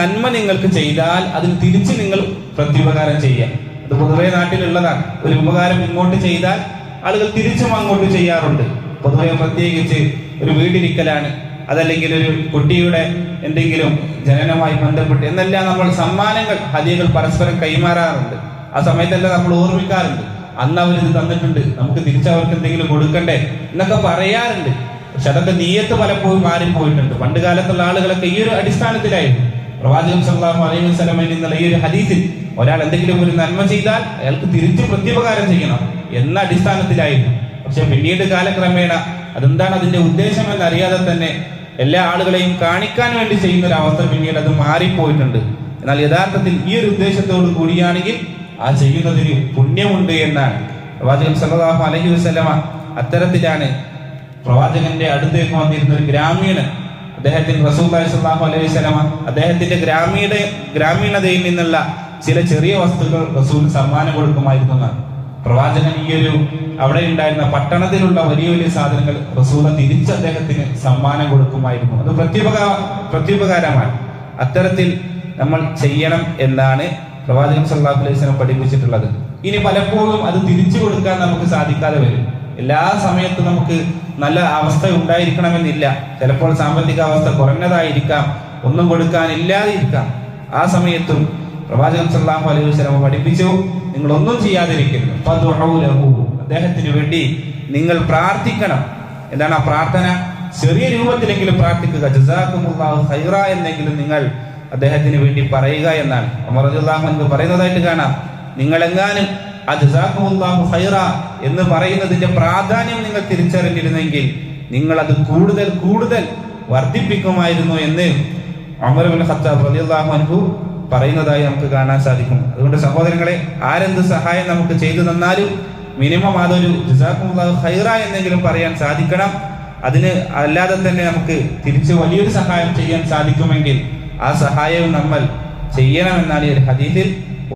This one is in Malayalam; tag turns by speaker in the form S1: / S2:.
S1: നന്മ നിങ്ങൾക്ക് ചെയ്താൽ അതിന് തിരിച്ച് നിങ്ങൾ പ്രത്യുപകാരം ചെയ്യാം അത് പൊതുവെ നാട്ടിലുള്ളതാണ്. ഒരു ഉപകാരം ഇങ്ങോട്ട് ചെയ്താൽ ആളുകൾ തിരിച്ചും അങ്ങോട്ട് ചെയ്യാറുണ്ട്. പൊതുവെ പ്രത്യേകിച്ച് ഒരു വീടിരിക്കലാണ് അതല്ലെങ്കിൽ ഒരു കുട്ടിയുടെ എന്തെങ്കിലും ജനനമായി ബന്ധപ്പെട്ട് എന്നെല്ലാം നമ്മൾ സമ്മാനങ്ങൾ ഹദിയകൾ പരസ്പരം കൈമാറാറുണ്ട്. ആ സമയത്തെല്ലാം നമ്മൾ ഓർമ്മിക്കാറുണ്ട്. അന്ന് അവർ ഇത് തന്നിട്ടുണ്ട്. നമുക്ക് തിരിച്ചവർക്ക് എന്തെങ്കിലും കൊടുക്കണ്ടേ എന്നൊക്കെ പറയാറുണ്ട്. പക്ഷെ അതൊക്കെ നീയത്ത് പലപ്പോഴും മാറിപ്പോയിട്ടുണ്ട്. പണ്ട് കാലത്തുള്ള ആളുകളൊക്കെ ഈ ഒരു അടിസ്ഥാനത്തിലായിരുന്നു. പ്രവാചകൻ സല്ലല്ലാഹു അലൈഹി വസല്ലമയിൽ നിന്നുള്ള ഈ ഒരു ഹദീസിൽ ഒരാൾ എന്തെങ്കിലും ഒരു നന്മ ചെയ്താൽ അയാൾക്ക് തിരിച്ചു പ്രത്യുപകാരം ചെയ്യണം എന്ന അടിസ്ഥാനത്തിലായിരുന്നു. പക്ഷെ പിന്നീട് കാലക്രമേണ അതെന്താണ് അതിന്റെ ഉദ്ദേശം എന്നറിയാതെ തന്നെ എല്ലാ ആളുകളെയും കാണിക്കാൻ വേണ്ടി ചെയ്യുന്ന ഒരു അവസ്ഥ പിന്നീട് അത് മാറിപ്പോയിട്ടുണ്ട്. എന്നാൽ യഥാർത്ഥത്തിൽ ഈ ഒരു ഉദ്ദേശത്തോട് കൂടിയാണെങ്കിൽ ആ ചെയ്യുന്നതിന് പുണ്യമുണ്ട് എന്നാണ്. പ്രവാചകൻ സല്ലല്ലാഹു അലൈഹി വസല്ലമ അത്തരത്തിലാണ് പ്രവാചകന്റെ അടുത്തേക്ക് വന്നിരുന്ന ഒരു ഗ്രാമീണൻ അദ്ദേഹത്തിന് റസൂൽ സ്വല്ലല്ലാഹു അലൈഹി സ്വലാമ അദ്ദേഹത്തിന്റെ ഗ്രാമീണ ഗ്രാമീണതയിൽ നിന്നുള്ള ചില ചെറിയ വസ്തുക്കൾ റസൂൽ സമ്മാനം കൊടുക്കുമായിരുന്നു. പ്രവാചകൻ ഈ ഒരു അവിടെ ഉണ്ടായിരുന്ന പട്ടണത്തിലുള്ള വലിയ വലിയ സാധനങ്ങൾ റസൂല തിരിച്ച് അദ്ദേഹത്തിന് സമ്മാനം കൊടുക്കുമായിരുന്നു. അത് പ്രത്യുപകാ പ്രത്യുപകാരമാണ് അത്തരത്തിൽ നമ്മൾ ചെയ്യണം എന്നാണ് പ്രവാചകൻ സല്ലാഹു അലൈഹി സ്വലം പഠിപ്പിച്ചിട്ടുള്ളത്. ഇനി പലപ്പോഴും അത് തിരിച്ചു കൊടുക്കാൻ നമുക്ക് സാധിക്കാതെ വരും. എല്ലാ സമയത്തും നമുക്ക് നല്ല അവസ്ഥ ഉണ്ടായിരിക്കണമെന്നില്ല. ചിലപ്പോൾ സാമ്പത്തിക അവസ്ഥ കുറഞ്ഞതായിരിക്കാം. ഒന്നും കൊടുക്കാനില്ലാതിരിക്കാം. ആ സമയത്തും പ്രവാചകൻ സല്ലാഹു അലൈഹി വസല്ലം പഠിപ്പിച്ചു നിങ്ങൾ ഒന്നും ചെയ്യാതിരിക്കരുത്. അദ്ദേഹത്തിന് വേണ്ടി നിങ്ങൾ പ്രാർത്ഥിക്കണം. എന്താണ് ആ പ്രാർത്ഥന? ചെറിയ രൂപത്തിലെങ്കിലും പ്രാർത്ഥിക്കുക. ജസാക്കുമുല്ലാഹു ഖൈറ എന്നെങ്കിലും നിങ്ങൾ അദ്ദേഹത്തിന് വേണ്ടി പറയുക എന്നാണ്. അമർ അൻഹു പറയുന്നതായിട്ട് കാണാം. നിങ്ങളെങ്ങാനും അത് ഹൈറ എന്ന് പറയുന്നതിന്റെ പ്രാധാന്യം നിങ്ങൾ തിരിച്ചറിഞ്ഞിരുന്നെങ്കിൽ നിങ്ങൾ അത് കൂടുതൽ കൂടുതൽ വർദ്ധിപ്പിക്കുമായിരുന്നു എന്ന് ഉമർ ബിൻ ഖത്താബ് റളിയല്ലാഹു അൻഹു പറയുന്നതായി നമുക്ക് കാണാൻ സാധിക്കും. അതുകൊണ്ട് സഹോദരങ്ങളെ ആരെന്ത് സഹായം നമുക്ക് ചെയ്തു തന്നാലും മിനിമം അതൊരു ജസാഖുല്ലാഹു ഖൈറ എന്നെങ്കിലും പറയാൻ സാധിക്കണം. അതിന് അല്ലാതെ തന്നെ നമുക്ക് തിരിച്ച് വലിയൊരു സഹായം ചെയ്യാൻ സാധിക്കുമെങ്കിൽ ആ സഹായവും നമ്മൾ ചെയ്യണമെന്നാണ് ഈ ഒരു ഹദീസിൽ